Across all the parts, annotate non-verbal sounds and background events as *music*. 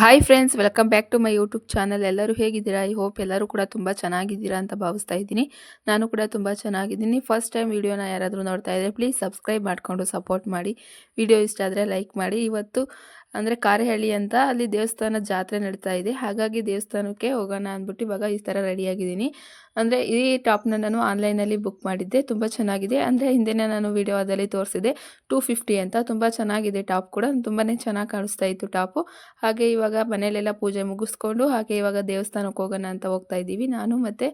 Hi friends welcome back to my YouTube channel ಎಲ್ಲರೂ ಹೇಗಿದ್ದೀರಾ? I hope ಎಲ್ಲರೂ ಕೂಡ ತುಂಬ ಚೆನ್ನಾಗಿದ್ದೀರಾ ಅಂತ ಭಾವಿಸ್ತಾ ಇದ್ದೀನಿ. ನಾನು ಕೂಡ ತುಂಬ ಚೆನ್ನಾಗಿದ್ದೀನಿ. ಫಸ್ಟ್ ಟೈಮ್ ವೀಡಿಯೋನ ಯಾರಾದರೂ ನೋಡ್ತಾ ಇದ್ದರೆ ಪ್ಲೀಸ್ ಸಬ್ಸ್ಕ್ರೈಬ್ ಮಾಡಿಕೊಂಡು ಸಪೋರ್ಟ್ ಮಾಡಿ. ವಿಡಿಯೋ ಇಷ್ಟ ಆದರೆ ಲೈಕ್ ಮಾಡಿ. ಇವತ್ತು ಅಂದರೆ ಕಾರೆಹಳ್ಳಿ ಅಂತ ಅಲ್ಲಿ ದೇವಸ್ಥಾನ ಜಾತ್ರೆ ನಡೀತಾ ಇದೆ. ಹಾಗಾಗಿ ದೇವಸ್ಥಾನಕ್ಕೆ ಹೋಗೋಣ ಅಂದ್ಬಿಟ್ಟು ಇವಾಗ ಈ ಥರ ರೆಡಿಯಾಗಿದ್ದೀನಿ ಅಂದರೆ ಈ ಟಾಪ್ನ ನಾನು ಆನ್ಲೈನಲ್ಲಿ ಬುಕ್ ಮಾಡಿದ್ದೆ. ತುಂಬ ಚೆನ್ನಾಗಿದೆ. ಅಂದರೆ ಹಿಂದೆನೇ ನಾನು ವಿಡಿಯೋದಲ್ಲಿ ತೋರಿಸಿದೆ ಟೂ ಫಿಫ್ಟಿ ಅಂತ. ತುಂಬ ಚೆನ್ನಾಗಿದೆ ಟಾಪ್ ಕೂಡ. ತುಂಬಾ ಚೆನ್ನಾಗಿ ಕಾಣಿಸ್ತಾ ಇತ್ತು ಟಾಪು ಹಾಗೆ ಇವಾಗ ಮನೆಯಲ್ಲೆಲ್ಲ ಪೂಜೆ ಮುಗಿಸ್ಕೊಂಡು ಹಾಗೆ ಇವಾಗ ದೇವಸ್ಥಾನಕ್ಕೆ ಹೋಗೋಣ ಅಂತ ಹೋಗ್ತಾ ಇದ್ದೀವಿ. ನಾನು ಮತ್ತು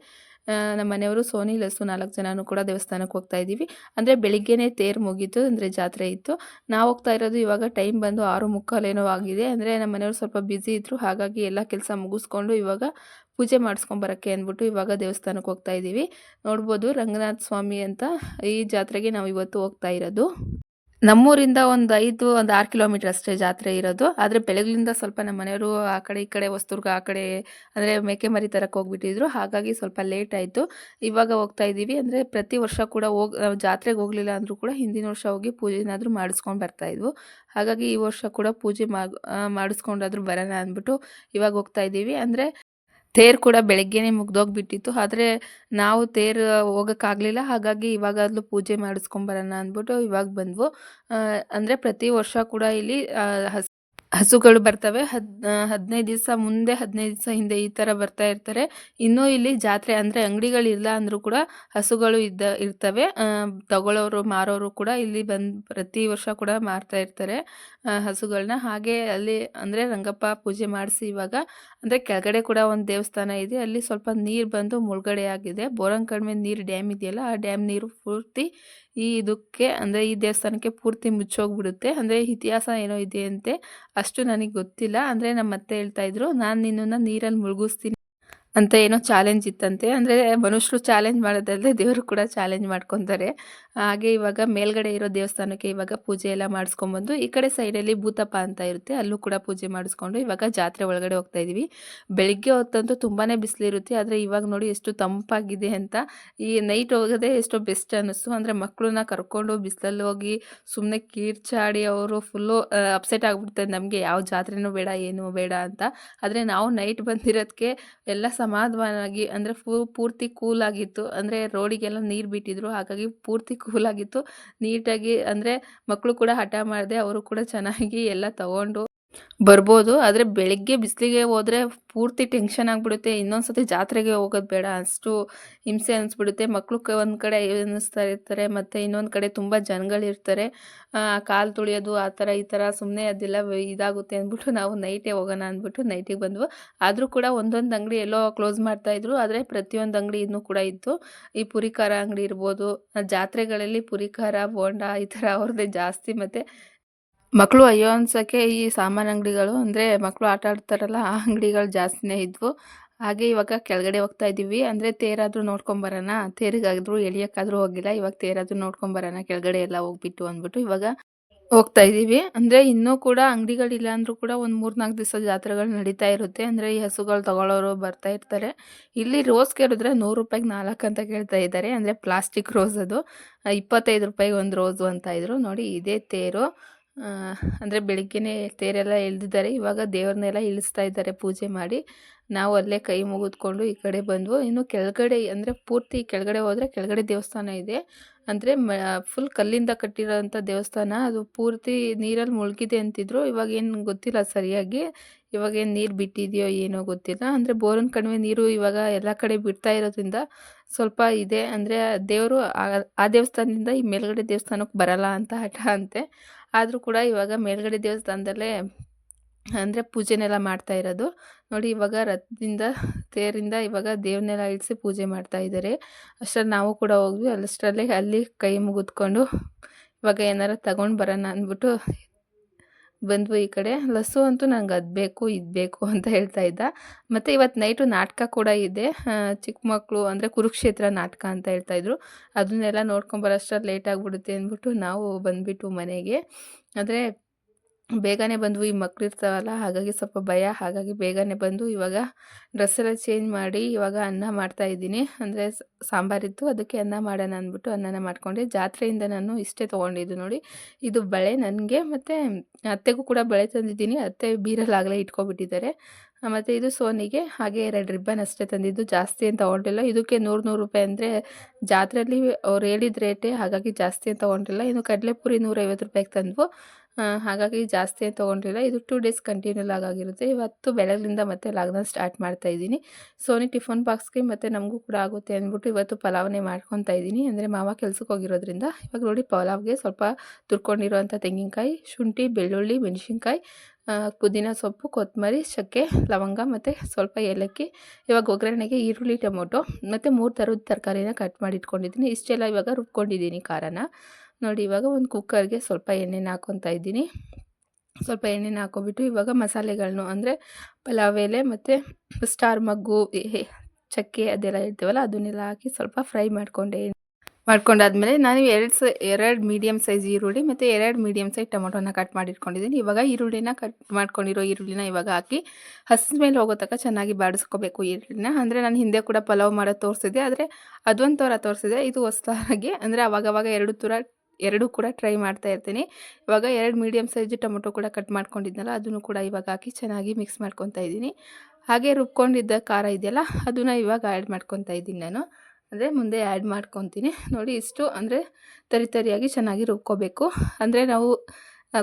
ನಮ್ಮ ಮನೆಯವರು ಸೋನಿ, ಲಸ್ಸು ನಾಲ್ಕು ಜನನೂ ಕೂಡ ದೇವಸ್ಥಾನಕ್ಕೆ ಹೋಗ್ತಾ ಇದ್ದೀವಿ. ಅಂದರೆ ಬೆಳಿಗ್ಗೆನೇ ತೇರು ಮುಗೀತು, ಅಂದರೆ ಜಾತ್ರೆ ಇತ್ತು. ನಾವು ಹೋಗ್ತಾ ಇರೋದು ಇವಾಗ ಟೈಮ್ ಬಂದು ಆರು ಮುಕ್ಕಾಲೇನೋ ಆಗಿದೆ. ಅಂದರೆ ನಮ್ಮ ಮನೆಯವರು ಸ್ವಲ್ಪ ಬ್ಯುಸಿ ಇದ್ದರು ಹಾಗಾಗಿ ಎಲ್ಲ ಕೆಲಸ ಮುಗಿಸ್ಕೊಂಡು ಇವಾಗ ಪೂಜೆ ಮಾಡಿಸ್ಕೊಂಬರೋಕ್ಕೆ ಅಂದ್ಬಿಟ್ಟು ಇವಾಗ ದೇವಸ್ಥಾನಕ್ಕೆ ಹೋಗ್ತಾ ಇದ್ದೀವಿ. ನೋಡ್ಬೋದು ರಂಗನಾಥ ಸ್ವಾಮಿ ಅಂತ ಈ ಜಾತ್ರೆಗೆ ನಾವು ಇವತ್ತು ಹೋಗ್ತಾ ಇರೋದು. ನಮ್ಮೂರಿಂದ ಒಂದು ಐದು, ಒಂದು ಆರು ಕಿಲೋಮೀಟರ್ ಅಷ್ಟೇ ಜಾತ್ರೆ ಇರೋದು. ಆದರೆ ಬೆಳಗ್ಲಿಂದ ಸ್ವಲ್ಪ ನಮ್ಮ ಮನೆಯವರು ಆ ಕಡೆ ಈ ಕಡೆ ವಸ್ತುರ್ಗ ಆ ಕಡೆ ಅಂದರೆ ಮೇಕೆ ಮರಿ ತರಕ್ಕೆ ಹೋಗ್ಬಿಟ್ಟಿದ್ರು. ಹಾಗಾಗಿ ಸ್ವಲ್ಪ ಲೇಟ್ ಆಯಿತು. ಇವಾಗ ಹೋಗ್ತಾ ಇದ್ದೀವಿ ಅಂದರೆ ಪ್ರತಿ ವರ್ಷ ಕೂಡ ಹೋಗಿ ಜಾತ್ರೆಗೆ ಹೋಗಲಿಲ್ಲ ಅಂದರೂ ಕೂಡ ಹಿಂದಿನ ವರ್ಷ ಹೋಗಿ ಪೂಜೆ ಏನಾದರೂ ಮಾಡಿಸ್ಕೊಂಡು ಬರ್ತಾಯಿದ್ವು ಹಾಗಾಗಿ ಈ ವರ್ಷ ಕೂಡ ಪೂಜೆ ಮಾಡಿಸ್ಕೊಂಡಾದ್ರೂ ಬರೋಣ ಅಂದ್ಬಿಟ್ಟು ಇವಾಗ ಹೋಗ್ತಾ ಇದ್ದೀವಿ ಅಂದರೆ ತೇರು ಕೂಡ ಬೆಳಗ್ಗೆನೇ ಮುಗ್ದೋಗ್ಬಿಟ್ಟಿತ್ತು. ಆದರೆ ನಾವು ತೇರು ಹೋಗೋಕ್ಕಾಗಲಿಲ್ಲ. ಹಾಗಾಗಿ ಇವಾಗಾದ್ಲೂ ಪೂಜೆ ಮಾಡಿಸ್ಕೊಂಬರೋಣ ಅಂದ್ಬಿಟ್ಟು ಇವಾಗ ಬಂದ್ವು. ಅಂದರೆ ಪ್ರತಿ ವರ್ಷ ಕೂಡ ಇಲ್ಲಿ ಹಸುಗಳು ಬರ್ತವೆ. ಹದ್ ಹದಿನೈದು ದಿವಸ ಮುಂದೆ, ಹದಿನೈದು ದಿವಸ ಹಿಂದೆ ಈ ಥರ ಬರ್ತಾ ಇರ್ತಾರೆ. ಇನ್ನೂ ಇಲ್ಲಿ ಜಾತ್ರೆ ಅಂದರೆ ಅಂಗಡಿಗಳಿಲ್ಲ ಅಂದರೂ ಕೂಡ ಹಸುಗಳು ಇದ್ದ, ಇರ್ತವೆ. ತಗೊಳ್ಳೋರು, ಮಾರೋರು ಕೂಡ ಇಲ್ಲಿ ಬಂದು, ಪ್ರತಿ ವರ್ಷ ಕೂಡ ಮಾರ್ತಾ ಇರ್ತಾರೆ ಹಸುಗಳನ್ನ ಹಾಗೆ ಅಲ್ಲಿ ಅಂದರೆ ರಂಗಪ್ಪ ಪೂಜೆ ಮಾಡಿಸಿ ಇವಾಗ, ಅಂದರೆ ಕೆಳಗಡೆ ಕೂಡ ಒಂದು ದೇವಸ್ಥಾನ ಇದೆ. ಅಲ್ಲಿ ಸ್ವಲ್ಪ ನೀರು ಬಂದು ಮುಳುಗಡೆ ಆಗಿದೆ. ಬೋರಂಗ್ ಕಡಿಮೆ ನೀರು ಡ್ಯಾಮ್ ಇದೆಯಲ್ಲ, ಆ ಡ್ಯಾಮ್ ನೀರು ಪೂರ್ತಿ ಈ ಇದಕ್ಕೆ, ಅಂದರೆ ಈ ದೇವಸ್ಥಾನಕ್ಕೆ ಪೂರ್ತಿ ಮುಚ್ಚೋಗ್ಬಿಡುತ್ತೆ. ಅಂದರೆ ಇತಿಹಾಸ ಏನೋ ಇದೆ ಅಂತೆ ಅಷ್ಟು ನನಗೆ ಗೊತ್ತಿಲ್ಲ. ಅಂದರೆ ನಮ್ಮ ಅತ್ತೆ ಹೇಳ್ತಾ ಇದ್ರು, ನಾನು ನಿನ್ನನ್ನು ನೀರಲ್ಲಿ ಮುಳುಗಿಸ್ತೀನಿ. ಅಂತ ಏನೋ ಚಾಲೆಂಜ್ ಇತ್ತಂತೆ. ಅಂದರೆ ಮನುಷ್ಯರು ಚಾಲೆಂಜ್ ಮಾಡೋದಲ್ಲದೆ ದೇವರು ಕೂಡ ಚಾಲೆಂಜ್ ಮಾಡ್ಕೊತಾರೆ. ಹಾಗೆ ಇವಾಗ ಮೇಲ್ಗಡೆ ಇರೋ ದೇವಸ್ಥಾನಕ್ಕೆ ಇವಾಗ ಪೂಜೆ ಎಲ್ಲ ಮಾಡಿಸ್ಕೊಂಬಂದು, ಈ ಕಡೆ ಸೈಡಲ್ಲಿ ಭೂತಪ್ಪ ಅಂತ ಇರುತ್ತೆ. ಅಲ್ಲೂ ಕೂಡ ಪೂಜೆ ಮಾಡಿಸ್ಕೊಂಡು ಇವಾಗ ಜಾತ್ರೆ ಒಳಗಡೆ ಹೋಗ್ತಾ ಇದ್ದೀವಿ ಬೆಳಿಗ್ಗೆ ಹೊತ್ತಂತೂ ತುಂಬಾ ಬಿಸಿಲಿರುತ್ತೆ. ಆದರೆ ಇವಾಗ ನೋಡಿ ಎಷ್ಟು ತಂಪಾಗಿದೆ ಅಂತ. ಈ ನೈಟ್ ಹೋಗೋದೇ ಎಷ್ಟೋ ಬೆಸ್ಟ್ ಅನ್ನಿಸ್ತು. ಅಂದರೆ ಮಕ್ಕಳನ್ನ ಕರ್ಕೊಂಡು ಬಿಸಿಲಲ್ಲಿ ಹೋಗಿ ಸುಮ್ಮನೆ ಕೀರ್ಚಾಡಿ ಅವರು ಫುಲ್ಲು ಅಪ್ಸೆಟ್ ಆಗಿಬಿಡ್ತಾರೆ. ನಮಗೆ ಯಾವ ಜಾತ್ರೆನೂ ಬೇಡ, ಏನು ಬೇಡ ಅಂತ. ಆದರೆ ನಾವು ನೈಟ್ ಬಂದಿರೋದಕ್ಕೆ ಎಲ್ಲ ಸಮಾಧಾನವಾಗಿ ಅಂದರೆ ಫೂ ಪೂರ್ತಿ ಕೂಲಾಗಿತ್ತು ಅಂದರೆ ರೋಡಿಗೆಲ್ಲ ನೀರು ಬಿಟ್ಟಿದ್ರು. ಹಾಗಾಗಿ ಪೂರ್ತಿ ಕೂಲಾಗಿತ್ತು ನೀಟಾಗಿ ಅಂದರೆ ಮಕ್ಕಳು ಕೂಡ ಹಠ ಮಾಡಿದೆ, ಅವರು ಕೂಡ ಚೆನ್ನಾಗಿ ಎಲ್ಲ ತಗೊಂಡು ಬರ್ಬೋದು, ಆದರೆ ಬೆಳಗ್ಗೆ ಬಿಸಿಲಿಗೆ ಹೋದರೆ ಪೂರ್ತಿ ಟೆನ್ಷನ್ ಆಗಿಬಿಡುತ್ತೆ. ಇನ್ನೊಂದು ಸತಿ ಜಾತ್ರೆಗೆ ಹೋಗೋದು ಬೇಡ. ಅಷ್ಟು ಹಿಂಸೆ ಅನಿಸ್ಬಿಡುತ್ತೆ. ಮಕ್ಕಳು ಒಂದು ಕಡೆ ಅನ್ನಿಸ್ತಾ ಇರ್ತಾರೆ, ಮತ್ತು ಇನ್ನೊಂದು ಕಡೆ ತುಂಬ ಜನಗಳಿರ್ತಾರೆ ಕಾಲು ತುಳಿಯೋದು, ಆ ಥರ ಈ ಥರ ಸುಮ್ಮನೆ ಅದೆಲ್ಲ ಇದಾಗುತ್ತೆ ಅಂದ್ಬಿಟ್ಟು ನಾವು ನೈಟೇ ಹೋಗೋಣ ಅಂದ್ಬಿಟ್ಟು ನೈಟಿಗೆ ಬಂದ್ವು. ಆದರೂ ಕೂಡ ಒಂದೊಂದು ಅಂಗಡಿ ಎಲ್ಲೋ ಕ್ಲೋಸ್ ಮಾಡ್ತಾಯಿದ್ರು ಆದರೆ ಪ್ರತಿಯೊಂದು ಅಂಗಡಿ ಇನ್ನೂ ಕೂಡ ಇತ್ತು. ಈ ಪುರಿಕಾರ ಅಂಗಡಿ ಇರ್ಬೋದು, ಜಾತ್ರೆಗಳಲ್ಲಿ ಪುರಿಕಾರ, ಬೋಂಡ ಈ ಥರ ಅವ್ರದ್ದೇ ಜಾಸ್ತಿ. ಮತ್ತು ಮಕ್ಕಳು ಅಯ್ಯೋ ಅನ್ಸೋಕ್ಕೆ ಈ ಸಾಮಾನು ಅಂಗಡಿಗಳು ಅಂದರೆ ಮಕ್ಕಳು ಆಟ ಆಡ್ತಾರಲ್ಲ ಆ ಅಂಗಡಿಗಳು ಜಾಸ್ತಿನೇ ಇದ್ವು. ಹಾಗೆ ಇವಾಗ ಕೆಳಗಡೆ ಹೋಗ್ತಾ ಇದ್ದೀವಿ ಅಂದರೆ ತೇರಾದರೂ ನೋಡ್ಕೊಂಬರೋಣ ತೇರಿಗಾದರೂ ಎಳಿಯೋಕ್ಕಾದರೂ ಹೋಗಿಲ್ಲ. ಇವಾಗ ತೇರಾದರೂ ನೋಡ್ಕೊಂಬರೋಣ ಕೆಳಗಡೆ ಎಲ್ಲ ಹೋಗ್ಬಿಟ್ಟು ಅಂದ್ಬಿಟ್ಟು ಇವಾಗ ಹೋಗ್ತಾ ಇದ್ದೀವಿ ಅಂದರೆ ಇನ್ನೂ ಕೂಡ ಅಂಗಡಿಗಳಿಲ್ಲ ಅಂದರೂ ಕೂಡ ಒಂದು ಮೂರು ನಾಲ್ಕು ದಿವಸ ಜಾತ್ರೆಗಳು ನಡೀತಾ ಇರುತ್ತೆ. ಅಂದರೆ ಈ ಹಸುಗಳು ತಗೊಳ್ಳೋರು ಬರ್ತಾ ಇರ್ತಾರೆ. ಇಲ್ಲಿ ರೋಸ್ ಕೇಳಿದ್ರೆ ನೂರು ರೂಪಾಯಿಗೆ ನಾಲ್ಕು ಅಂತ ಕೇಳ್ತಾ ಇದ್ದಾರೆ. ಅಂದರೆ ಪ್ಲಾಸ್ಟಿಕ್ ರೋಸ್ ಅದು. ಇಪ್ಪತ್ತೈದು ರೂಪಾಯಿಗೆ ಒಂದು ರೋಸು ಅಂತ ಇದ್ರು. ನೋಡಿ, ಇದೇ ತೇರು. ಅಂದರೆ ಬೆಳಿಗ್ಗೆನೇ ತೇರೆಲ್ಲ ಎಳ್ದಿದ್ದಾರೆ. ಇವಾಗ ದೇವ್ರನ್ನೆಲ್ಲ ಇಳಿಸ್ತಾ ಇದ್ದಾರೆ ಪೂಜೆ ಮಾಡಿ. ನಾವು ಅಲ್ಲೇ ಕೈ ಮುಗಿದ್ಕೊಂಡು ಈ ಕಡೆ ಬಂದ್ವು. ಇನ್ನು ಕೆಳಗಡೆ ಅಂದರೆ ಪೂರ್ತಿ ಕೆಳಗಡೆ ಹೋದರೆ ಕೆಳಗಡೆ ದೇವಸ್ಥಾನ ಇದೆ. ಅಂದರೆ ಮ ಫುಲ್ ಕಲ್ಲಿಂದ ಕಟ್ಟಿರೋಂಥ ದೇವಸ್ಥಾನ. ಅದು ಪೂರ್ತಿ ನೀರಲ್ಲಿ ಮುಳುಗಿದೆ ಅಂತಿದ್ರು. ಇವಾಗ ಏನು ಗೊತ್ತಿಲ್ಲ ಸರಿಯಾಗಿ. ಇವಾಗ ಏನು ನೀರು ಬಿಟ್ಟಿದೆಯೋ ಏನೋ ಗೊತ್ತಿಲ್ಲ. ಅಂದರೆ ಬೋರನ್ ಕಣಿವೆ ನೀರು ಇವಾಗ ಎಲ್ಲ ಕಡೆ ಬಿಡ್ತಾ ಇರೋದ್ರಿಂದ ಸ್ವಲ್ಪ ಇದೆ. ಅಂದರೆ ದೇವರು ಆ ದೇವಸ್ಥಾನದಿಂದ ಈ ಮೇಲ್ಗಡೆ ದೇವಸ್ಥಾನಕ್ಕೆ ಬರಲ್ಲ ಅಂತ ಹಠ ಅಂತೆ. ಆದರೂ ಕೂಡ ಇವಾಗ ಮೇಲ್ಗಡೆ ದೇವಸ್ಥಾನದಲ್ಲೇ ಅಂದರೆ ಪೂಜೆನೆಲ್ಲ ಮಾಡ್ತಾ ಇರೋದು. ನೋಡಿ ಇವಾಗ ರಥದಿಂದ, ತೇರಿಂದ ಇವಾಗ ದೇವ್ರನ್ನೆಲ್ಲ ಇಳಿಸಿ ಪೂಜೆ ಮಾಡ್ತಾ ಇದ್ದಾರೆ ಅಷ್ಟರಲ್ಲಿ ನಾವು ಕೂಡ ಹೋಗ್ವಿ ಅಷ್ಟರಲ್ಲೇ ಅಲ್ಲಿ ಕೈ ಮುಗಿದ್ಕೊಂಡು ಇವಾಗ ಏನಾರ ತಗೊಂಡು ಬರೋಣ ಅಂದ್ಬಿಟ್ಟು ಬಂದ್ವು ಈ ಕಡೆ. ಲಸ್ಸು ಅಂತೂ ನಂಗೆ ಅದು ಬೇಕು, ಇದು ಬೇಕು *laughs* ಅಂತ ಹೇಳ್ತಾ ಇದ್ದ. ಮತ್ತು ಇವತ್ತು ನೈಟು ನಾಟಕ ಕೂಡ ಇದೆ. ಚಿಕ್ಕ ಮಕ್ಕಳು ಅಂದರೆ ಕುರುಕ್ಷೇತ್ರ ನಾಟಕ ಅಂತ ಹೇಳ್ತಾಯಿದ್ರು ಅದನ್ನೆಲ್ಲ ನೋಡ್ಕೊಂಬರೋಷ್ಟ್ರಲ್ಲಿ ಲೇಟ್ ಆಗಿಬಿಡುತ್ತೆ ಅಂದ್ಬಿಟ್ಟು ನಾವು ಬಂದುಬಿಟ್ಟು ಮನೆಗೆ. ಆದರೆ ಬೇಗನೆ ಬಂದ್ವು ಈ ಮಕ್ಳು ಇರ್ತಾವಲ್ಲ, ಹಾಗಾಗಿ ಸ್ವಲ್ಪ ಭಯ, ಹಾಗಾಗಿ ಬೇಗನೆ ಬಂದು ಇವಾಗ ಡ್ರೆಸ್ ಎಲ್ಲ ಚೇಂಜ್ ಮಾಡಿ ಇವಾಗ ಅನ್ನ ಮಾಡ್ತಾ ಇದ್ದೀನಿ. ಅಂದರೆ ಸಾಂಬಾರಿತ್ತು ಅದಕ್ಕೆ ಅನ್ನ ಮಾಡೋಣ ಅಂದ್ಬಿಟ್ಟು ಅನ್ನನ ಮಾಡ್ಕೊಂಡೆ. ಜಾತ್ರೆಯಿಂದ ನಾನು ಇಷ್ಟೇ ತೊಗೊಂಡಿದ್ದು ನೋಡಿ. ಇದು ಬಳೆ ನನಗೆ ಮತ್ತು ಅತ್ತೆಗೂ ಕೂಡ ಬಳೆ ತಂದಿದ್ದೀನಿ. ಅತ್ತೆ ಬೀರಲ್ಲಾಗಲೇ ಇಟ್ಕೊಬಿಟ್ಟಿದ್ದಾರೆ. ಮತ್ತು ಇದು ಸೋನಿಗೆ, ಹಾಗೆ ಎರಡು ರಿಬ್ಬನ್ ಅಷ್ಟೇ ತಂದಿದ್ದು. ಜಾಸ್ತಿ ಅಂತ ತೊಗೊಂಡಿಲ್ಲ. ಇದಕ್ಕೆ ನೂರು ನೂರು ರೂಪಾಯಿ ಅಂದರೆ ಜಾತ್ರೆಯಲ್ಲಿ ಅವ್ರು ಹೇಳಿದ ರೇಟೇ ಹಾಗಾಗಿ ಜಾಸ್ತಿ ಅಂತ ತೊಗೊಂಡಿಲ್ಲ. ಇನ್ನು ಕಡಲೆಪುರಿ ನೂರೈವತ್ತು ರೂಪಾಯಿಗೆ ತಂದ್ವು. ಹಾಗಾಗಿ ಜಾಸ್ತಿ ಏನು ತೊಗೊಂಡಿಲ್ಲ. ಇದು ಟೂ ಡೇಸ್ ಕಂಟಿನ್ಯೂ ಆಗಿರುತ್ತೆ ಇವತ್ತು ಬೆಳಗ್ಲಿಂದ ಮತ್ತೆ ಲಾಗ್ನ ಸ್ಟಾರ್ಟ್ ಮಾಡ್ತಾ ಇದ್ದೀನಿ. ಸೋನಿ ಟಿಫನ್ ಬಾಕ್ಸ್ಗೆ ಮತ್ತು ನಮಗೂ ಕೂಡ ಆಗುತ್ತೆ ಅಂದ್ಬಿಟ್ಟು ಇವತ್ತು ಪಲಾವನೆ ಮಾಡ್ಕೊತಾ ಇದ್ದೀನಿ. ಅಂದರೆ ಮಾವ ಕೆಲ್ಸಕ್ಕೆ ಹೋಗಿರೋದ್ರಿಂದ. ಇವಾಗ ನೋಡಿ ಪಲಾವ್ಗೆ ಸ್ವಲ್ಪ ತುರ್ಕೊಂಡಿರುವಂಥ ತೆಂಗಿನಕಾಯಿ, ಶುಂಠಿ, ಬೆಳ್ಳುಳ್ಳಿ, ಮೆಣಸಿನ್ಕಾಯಿ ಪುದೀನ ಸೊಪ್ಪು, ಕೊತ್ತಂಬರಿ ಚಕ್ಕೆ ಲವಂಗ ಮತ್ತು ಸ್ವಲ್ಪ ಏಲಕ್ಕಿ, ಇವಾಗ ಒಗ್ಗರಣೆಗೆ ಈರುಳ್ಳಿ, ಟೊಮೊಟೊ ಮತ್ತು ಮೂರು ಥರದ ತರಕಾರಿನ ಕಟ್ ಮಾಡಿ ಇಟ್ಕೊಂಡಿದ್ದೀನಿ. ಇಷ್ಟೆಲ್ಲ ಇವಾಗ ರುಬ್ಕೊಂಡಿದ್ದೀನಿ ಖಾರನ. ನೋಡಿ, ಇವಾಗ ಒಂದು ಕುಕ್ಕರ್ಗೆ ಸ್ವಲ್ಪ ಎಣ್ಣೆನ ಹಾಕ್ಕೊತಾ ಇದ್ದೀನಿ. ಸ್ವಲ್ಪ ಎಣ್ಣೆನ ಹಾಕ್ಕೊಬಿಟ್ಟು ಇವಾಗ ಮಸಾಲೆಗಳನ್ನು ಅಂದರೆ ಪಲಾವ್ ಎಲೆ ಮತ್ತು ಸ್ಟಾರ್ ಮಗ್ಗು ಚಕ್ಕೆ ಅದೆಲ್ಲ ಇರ್ತೀವಲ್ಲ ಅದನ್ನೆಲ್ಲ ಹಾಕಿ ಸ್ವಲ್ಪ ಫ್ರೈ ಮಾಡಿಕೊಂಡೆ. ಮಾಡ್ಕೊಂಡಾದ್ಮೇಲೆ ನಾನು ಎರಡು ಸ, ಎರಡು ಮೀಡಿಯಮ್ ಸೈಜ್ ಈರುಳ್ಳಿ ಮತ್ತು ಎರಡು ಮೀಡಿಯಮ್ ಸೈಜ್ ಟೊಮೊಟೊನ ಕಟ್ ಮಾಡಿಟ್ಕೊಂಡಿದ್ದೀನಿ. ಇವಾಗ ಈರುಳ್ಳಿನ ಕಟ್ ಮಾಡ್ಕೊಂಡಿರೋ ಈರುಳ್ಳಿನ ಇವಾಗ ಹಾಕಿ ಹಸಿದ ಮೇಲೆ ಹೋಗೋ ತನಕ ಚೆನ್ನಾಗಿ ಬಾಡಿಸ್ಕೋಬೇಕು ಈರುಳ್ಳಿನ. ಅಂದರೆ ನಾನು ಹಿಂದೆ ಕೂಡ ಪಲಾವ್ ಮಾಡೋದು ತೋರಿಸಿದೆ ಆದರೆ ಅದೊಂದು ಥರ ತೋರಿಸಿದೆ ಇದು ಹೊಸದಾಗಿ, ಅಂದರೆ ಅವಾಗವಾಗ ಎರಡು ಥರ ಎರಡೂ ಕೂಡ ಟ್ರೈ ಮಾಡ್ತಾ ಇರ್ತೀನಿ. ಇವಾಗ ಎರಡು ಮೀಡಿಯಮ್ ಸೈಜ್ ಟೊಮೊಟೊ ಕೂಡ ಕಟ್ ಮಾಡ್ಕೊಂಡಿದ್ನಲ್ಲ, ಅದನ್ನು ಕೂಡ ಇವಾಗ ಹಾಕಿ ಚೆನ್ನಾಗಿ ಮಿಕ್ಸ್ ಮಾಡ್ಕೊತಾ ಇದ್ದೀನಿ. ಹಾಗೆ ರುಬ್ಕೊಂಡಿದ್ದ ಖಾರ ಇದೆಯಲ್ಲ, ಅದನ್ನು ಇವಾಗ ಆ್ಯಡ್ ಮಾಡ್ಕೊತಾ ಇದ್ದೀನಿ ನಾನು. ಅಂದರೆ ಮುಂದೆ ಆ್ಯಡ್ ಮಾಡ್ಕೊತೀನಿ. ನೋಡಿ ಇಷ್ಟು ಅಂದರೆ ತರಿ ತರಿಯಾಗಿ ಚೆನ್ನಾಗಿ ರುಬ್ಕೋಬೇಕು. ಅಂದರೆ ನಾವು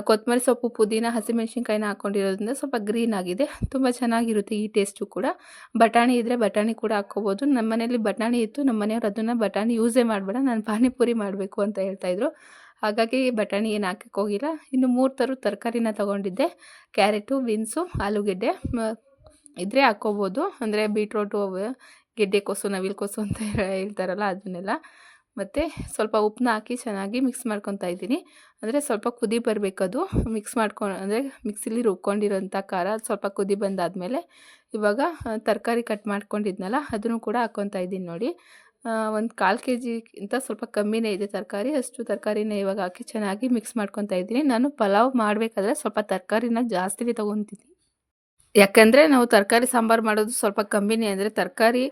ಕೊತ್ತಂಬರಿ ಸೊಪ್ಪು ಪುದೀನ ಹಸಿಮೆಣ್ಸಿನ್ಕಾಯಿನ ಹಾಕ್ಕೊಂಡಿರೋದ್ರಿಂದ ಸ್ವಲ್ಪ ಗ್ರೀನ್ ಆಗಿದೆ. ತುಂಬ ಚೆನ್ನಾಗಿರುತ್ತೆ ಈ ಟೇಸ್ಟು ಕೂಡ. ಬಟಾಣಿ ಇದ್ದರೆ ಬಟಾಣಿ ಕೂಡ ಹಾಕ್ಕೋಬೋದು. ನಮ್ಮ ಮನೇಲಿ ಬಟಾಣಿ ಇತ್ತು. ನಮ್ಮ ಮನೆಯವ್ರು ಅದನ್ನು ಬಟಾಣಿ ಯೂಸೇ ಮಾಡಬೇಡ. ನಾನು ಪಾನಿಪುರಿ ಮಾಡಬೇಕು ಅಂತ ಹೇಳ್ತಾಯಿದ್ರು ಹಾಗಾಗಿ ಬಟಾಣಿ ಏನು ಹಾಕಕ್ಕೆ ಹೋಗಿಲ್ಲ. ಇನ್ನು ಮೂರು ಥರದ ತರಕಾರಿನ ತೊಗೊಂಡಿದ್ದೆ. ಕ್ಯಾರೆಟು, ಬೀನ್ಸು, ಆಲೂಗೆಡ್ಡೆ. ಇದ್ರೆ ಹಾಕ್ಕೋಬೋದು. ಅಂದರೆ ಬೀಟ್ರೋಟು ಗೆಡ್ಡೆ ಕೋಸು, ನವಿಲು ಕೋಸು ಅಂತ ಹೇಳ್ತಾರಲ್ಲ, ಅದನ್ನೆಲ್ಲ. ಮತ್ತು ಸ್ವಲ್ಪ ಉಪ್ಪನ್ನ ಹಾಕಿ ಚೆನ್ನಾಗಿ ಮಿಕ್ಸ್ ಮಾಡ್ಕೊತಾ ಇದ್ದೀನಿ. ಅಂದರೆ ಸ್ವಲ್ಪ ಕುದಿ ಬರಬೇಕದು. ಮಿಕ್ಸ್ ಮಾಡ್ಕೊಂಡು ಅಂದರೆ ಮಿಕ್ಸಿಲಿ ರುಬ್ಕೊಂಡಿರೋಂಥ ಖಾರ ಸ್ವಲ್ಪ ಕುದಿ ಬಂದಾದಮೇಲೆ ಇವಾಗ ತರಕಾರಿ ಕಟ್ ಮಾಡ್ಕೊಂಡಿದ್ನಲ್ಲ, ಅದನ್ನು ಕೂಡ ಹಾಕ್ಕೊತಾ ಇದ್ದೀನಿ ನೋಡಿ. ಒಂದು ಕಾಲು ಕೆ ಜಿಗಿಂತ ಸ್ವಲ್ಪ ಕಮ್ಮಿನೇ ಇದೆ ತರಕಾರಿ. ಅಷ್ಟು ತರಕಾರಿನ ಇವಾಗ ಹಾಕಿ ಚೆನ್ನಾಗಿ ಮಿಕ್ಸ್ ಮಾಡ್ಕೊತಾ ಇದ್ದೀನಿ. ನಾನು ಪಲಾವ್ ಮಾಡಬೇಕಾದ್ರೆ ಸ್ವಲ್ಪ ತರಕಾರಿನ ಜಾಸ್ತಿನೇ ತೊಗೊತೀನಿ ಯಾಕಂದರೆ ನಾವು ತರಕಾರಿ ಸಾಂಬಾರು ಮಾಡೋದು ಸ್ವಲ್ಪ ಕಮ್ಮಿನೇ ಅಂದರೆ ತರಕಾರಿ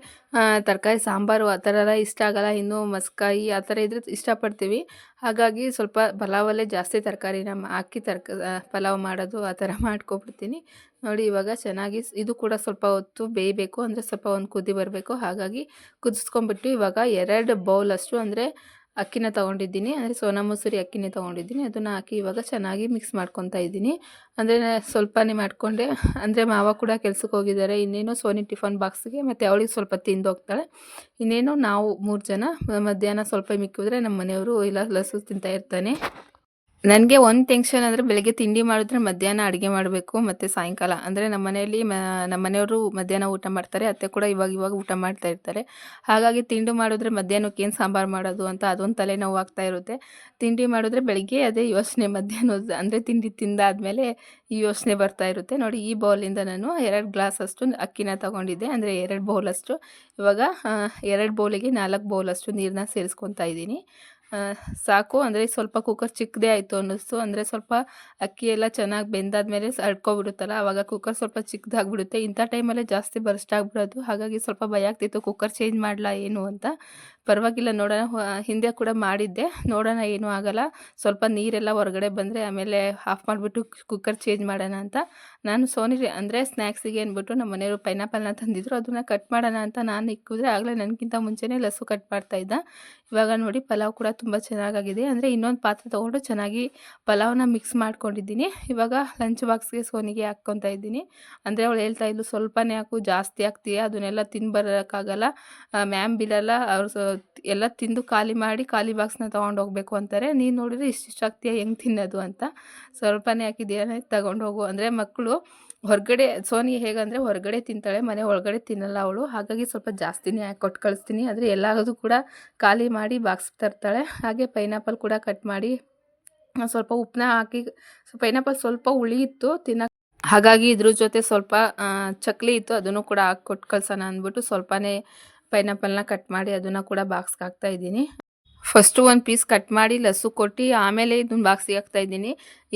ತರಕಾರಿ ಸಾಂಬಾರು ಆ ಥರ ಎಲ್ಲ ಇಷ್ಟ ಆಗಲ್ಲ. ಇನ್ನು ಮಸ್ಕಾಯಿ ಆ ಥರ ಇದ್ರೆ ಇಷ್ಟಪಡ್ತೀವಿ. ಹಾಗಾಗಿ ಸ್ವಲ್ಪ ಪಲಾವಲ್ಲೇ ಜಾಸ್ತಿ ತರಕಾರಿನ ಹಾಕಿ ತರ್ಕ ಪಲಾವ್ ಮಾಡೋದು ಆ ಥರ ಮಾಡ್ಕೊಬಿಡ್ತೀನಿ. ನೋಡಿ ಇವಾಗ ಚೆನ್ನಾಗಿ ಇದು ಕೂಡ ಸ್ವಲ್ಪ ಹೊತ್ತು ಬೇಯಬೇಕು. ಅಂದರೆ ಸ್ವಲ್ಪ ಒಂದು ಕುದಿ ಬರಬೇಕು. ಹಾಗಾಗಿ ಕುದಿಸ್ಕೊಂಬಿಟ್ಟು ಇವಾಗ ಎರಡು ಬೌಲಷ್ಟು ಅಂದರೆ ಅಕ್ಕಿನ ತೊಗೊಂಡಿದ್ದೀನಿ. ಅಂದರೆ ಸೋನಾ ಮಸೂರಿ ಅಕ್ಕಿನೇ ತೊಗೊಂಡಿದ್ದೀನಿ. ಅದನ್ನು ಹಾಕಿ ಇವಾಗ ಚೆನ್ನಾಗಿ ಮಿಕ್ಸ್ ಮಾಡ್ಕೊತಾ ಇದ್ದೀನಿ. ಅಂದರೆ ಸ್ವಲ್ಪನೇ ಮಾಡಿಕೊಂಡೆ. ಅಂದರೆ ಮಾವ ಕೂಡ ಕೆಲ್ಸಕ್ಕೆ ಹೋಗಿದ್ದಾರೆ. ಇನ್ನೇನು ಸೋನಿ ಟಿಫನ್ ಬಾಕ್ಸ್ಗೆ ಮತ್ತು ಅವಳಿಗೆ ಸ್ವಲ್ಪ ತಿಂದು ಹೋಗ್ತಾಳೆ. ಇನ್ನೇನು ನಾವು ಮೂರು ಜನ ಮಧ್ಯಾಹ್ನ ಸ್ವಲ್ಪ ಮಿಕ್ಕಿದ್ರೆ ನಮ್ಮ ಮನೆಯವರು ಇಲ್ಲ ಲಸು ತಿಂತಾ ಇರ್ತಾನೆ. ನನಗೆ ಒಂದು ಟೆನ್ಷನ್ ಅಂದರೆ ಬೆಳಗ್ಗೆ ತಿಂಡಿ ಮಾಡಿದ್ರೆ ಮಧ್ಯಾಹ್ನ ಅಡುಗೆ ಮಾಡಬೇಕು, ಮತ್ತು ಸಾಯಂಕಾಲ. ಅಂದರೆ ನಮ್ಮ ಮನೆಯಲ್ಲಿ ನಮ್ಮ ಮನೆಯವರು ಮಧ್ಯಾಹ್ನ ಊಟ ಮಾಡ್ತಾರೆ, ಅತ್ತೆ ಕೂಡ ಇವಾಗ ಇವಾಗ ಊಟ ಮಾಡ್ತಾ ಇರ್ತಾರೆ. ಹಾಗಾಗಿ ತಿಂಡಿ ಮಾಡಿದ್ರೆ ಮಧ್ಯಾಹ್ನಕ್ಕೆ ಏನು ಸಾಂಬಾರು ಮಾಡೋದು ಅಂತ ಅದೊಂದು ತಲೆನೋವು ಆಗ್ತಾ ಇರುತ್ತೆ. ತಿಂಡಿ ಮಾಡಿದ್ರೆ ಬೆಳಗ್ಗೆ ಅದೇ ಯೋಚನೆ ಮಧ್ಯಾಹ್ನ ಅಂದರೆ ತಿಂಡಿ ತಿಂದಾದಮೇಲೆ ಈ ಯೋಚನೆ ಬರ್ತಾ ಇರುತ್ತೆ. ನೋಡಿ, ಈ ಬೌಲಿಂದ ನಾನು ಎರಡು ಗ್ಲಾಸ್ ಅಷ್ಟು ಅಕ್ಕಿನ ತಗೊಂಡಿದ್ದೆ, ಅಂದರೆ ಎರಡು ಬೌಲಷ್ಟು. ಇವಾಗ ಎರಡು ಬೌಲಿಗೆ ನಾಲ್ಕು ಬೌಲಷ್ಟು ನೀರನ್ನ ಸೇರಿಸ್ಕೊತಾ ಇದ್ದೀನಿ. ಸಾಕು. ಅಂದರೆ ಸ್ವಲ್ಪ ಕುಕ್ಕರ್ ಚಿಕ್ಕದೇ ಆಯಿತು ಅನ್ನಿಸ್ತು. ಅಂದರೆ ಸ್ವಲ್ಪ ಅಕ್ಕಿ ಎಲ್ಲ ಚೆನ್ನಾಗಿ ಬೆಂದಾದ್ಮೇಲೆ ಅಡ್ಕೊಬಿಡುತ್ತಲ್ಲ ಆವಾಗ ಕುಕ್ಕರ್ ಸ್ವಲ್ಪ ಚಿಕ್ಕದಾಗ್ಬಿಡುತ್ತೆ. ಇಂಥ ಟೈಮಲ್ಲೇ ಜಾಸ್ತಿ ಬರ್ಸ್ಟ್ ಆಗಿಬಿಡೋದು. ಹಾಗಾಗಿ ಸ್ವಲ್ಪ ಭಯ ಆಗ್ತಿತ್ತು ಕುಕ್ಕರ್ ಚೇಂಜ್ ಮಾಡಲಾ ಏನು ಅಂತ. ಪರವಾಗಿಲ್ಲ ನೋಡೋಣ ಹಿಂದೆ ಕೂಡ ಮಾಡಿದ್ದೆ. ನೋಡೋಣ ಏನೂ ಆಗಲ್ಲ. ಸ್ವಲ್ಪ ನೀರೆಲ್ಲ ಹೊರಗಡೆ ಬಂದರೆ ಆಮೇಲೆ ಆಫ್ ಮಾಡಿಬಿಟ್ಟು ಕುಕ್ಕರ್ ಚೇಂಜ್ ಮಾಡೋಣ ಅಂತ. ನಾನು ಸೋನಿ ಅಂದರೆ ಸ್ನ್ಯಾಕ್ಸಿಗೆ ಅಂದ್ಬಿಟ್ಟು ನಮ್ಮ ಮನೆಯವರು ಪೈನಾಪಲ್ನ ತಂದಿದ್ರು. ಅದನ್ನು ಕಟ್ ಮಾಡೋಣ ಅಂತ ನಾನು ಇಕ್ಕಿದ್ರೆ ಆಗಲೇ ನನಗಿಂತ ಮುಂಚೆನೇ ಲಸು ಕಟ್ ಮಾಡ್ತಾ ಇದ್ದ. ಇವಾಗ ನೋಡಿ ಪಲಾವ್ ಕೂಡ ತುಂಬ ಚೆನ್ನಾಗಾಗಿದೆ. ಅಂದರೆ ಇನ್ನೊಂದು ಪಾತ್ರೆ ತೊಗೊಂಡು ಚೆನ್ನಾಗಿ ಪಲಾವನ್ನ ಮಿಕ್ಸ್ ಮಾಡ್ಕೊಂಡಿದ್ದೀನಿ. ಇವಾಗ ಲಂಚ್ ಬಾಕ್ಸ್ಗೆ ಸೋನಿಗೆ ಹಾಕ್ಕೊತಾ ಇದ್ದೀನಿ. ಅಂದರೆ ಅವಳು ಹೇಳ್ತಾ ಇದ್ಲು, ಸ್ವಲ್ಪನೇ ಹಾಕು, ಜಾಸ್ತಿ ಹಾಕ್ತೀಯ, ಅದನ್ನೆಲ್ಲ ತಿಂದು ಬರೋಕ್ಕಾಗಲ್ಲ ಮ್ಯಾಮ್ ಬಿಲ್ಲಲ್ಲ ಅವ್ರು ಎಲ್ಲ ತಿಂದು ಖಾಲಿ ಮಾಡಿ ಖಾಲಿ ಬಾಕ್ಸ್ನ ತೊಗೊಂಡು ಹೋಗಬೇಕು ಅಂತಾರೆ. ನೀನು ನೋಡಿದ್ರೆ ಇಷ್ಟಿಷ್ಟು ಆಗ್ತೀಯ ಹೆಂಗೆ ತಿನ್ನೋದು ಅಂತ. ಸ್ವಲ್ಪನೇ ಹಾಕಿದ್ದೀಯ ತಗೊಂಡು ಹೋಗು. ಅಂದರೆ ಮಕ್ಕಳು ಹೊರಗಡೆ ಸೋನಿ ಹೇಗಂದರೆ ಹೊರಗಡೆ ತಿಂತಾಳೆ, ಮನೆ ಒಳಗಡೆ ತಿನ್ನಲ್ಲ ಅವಳು. ಹಾಗಾಗಿ ಸ್ವಲ್ಪ ಜಾಸ್ತಿನೇ ಹಾಕಿ ಕೊಟ್ಟು ಕಳಿಸ್ತೀನಿ. ಆದರೆ ಎಲ್ಲದೂ ಕೂಡ ಖಾಲಿ ಮಾಡಿ ಬಾಕ್ಸ್ ತರ್ತಾಳೆ. ಹಾಗೆ ಪೈನಾಪಲ್ ಕೂಡ ಕಟ್ ಮಾಡಿ, ಸ್ವಲ್ಪ ಉಪ್ಪನ್ನ ಹಾಕಿ ಪೈನಾಪಲ್ ಸ್ವಲ್ಪ ಹುಳಿ ಇತ್ತು ತಿನ್ನಕ್ಕೆ ಹಾಗಾಗಿ ಇದ್ರ ಜೊತೆ ಸ್ವಲ್ಪ ಚಕ್ಲಿ ಇತ್ತು, ಅದನ್ನು ಕೂಡ ಹಾಕಿ ಕೊಟ್ಟು ಕಳ್ಸೋಣ ಅಂದ್ಬಿಟ್ಟು ಸ್ವಲ್ಪನೇ ಪೈನಾಪಲ್ನ ಕಟ್ ಮಾಡಿ ಅದನ್ನು ಕೂಡ ಬಾಕ್ಸ್ಗೆ ಹಾಕ್ತಾ ಇದ್ದೀನಿ. ಫಸ್ಟು ಒಂದು ಪೀಸ್ ಕಟ್ ಮಾಡಿ ಲಸು ಕೊಟ್ಟು ಆಮೇಲೆ ಇದನ್ನ ಬಾಕ್ಸಿಗೆ ಹಾಕ್ತಾ ಇದ್ದೀನಿ.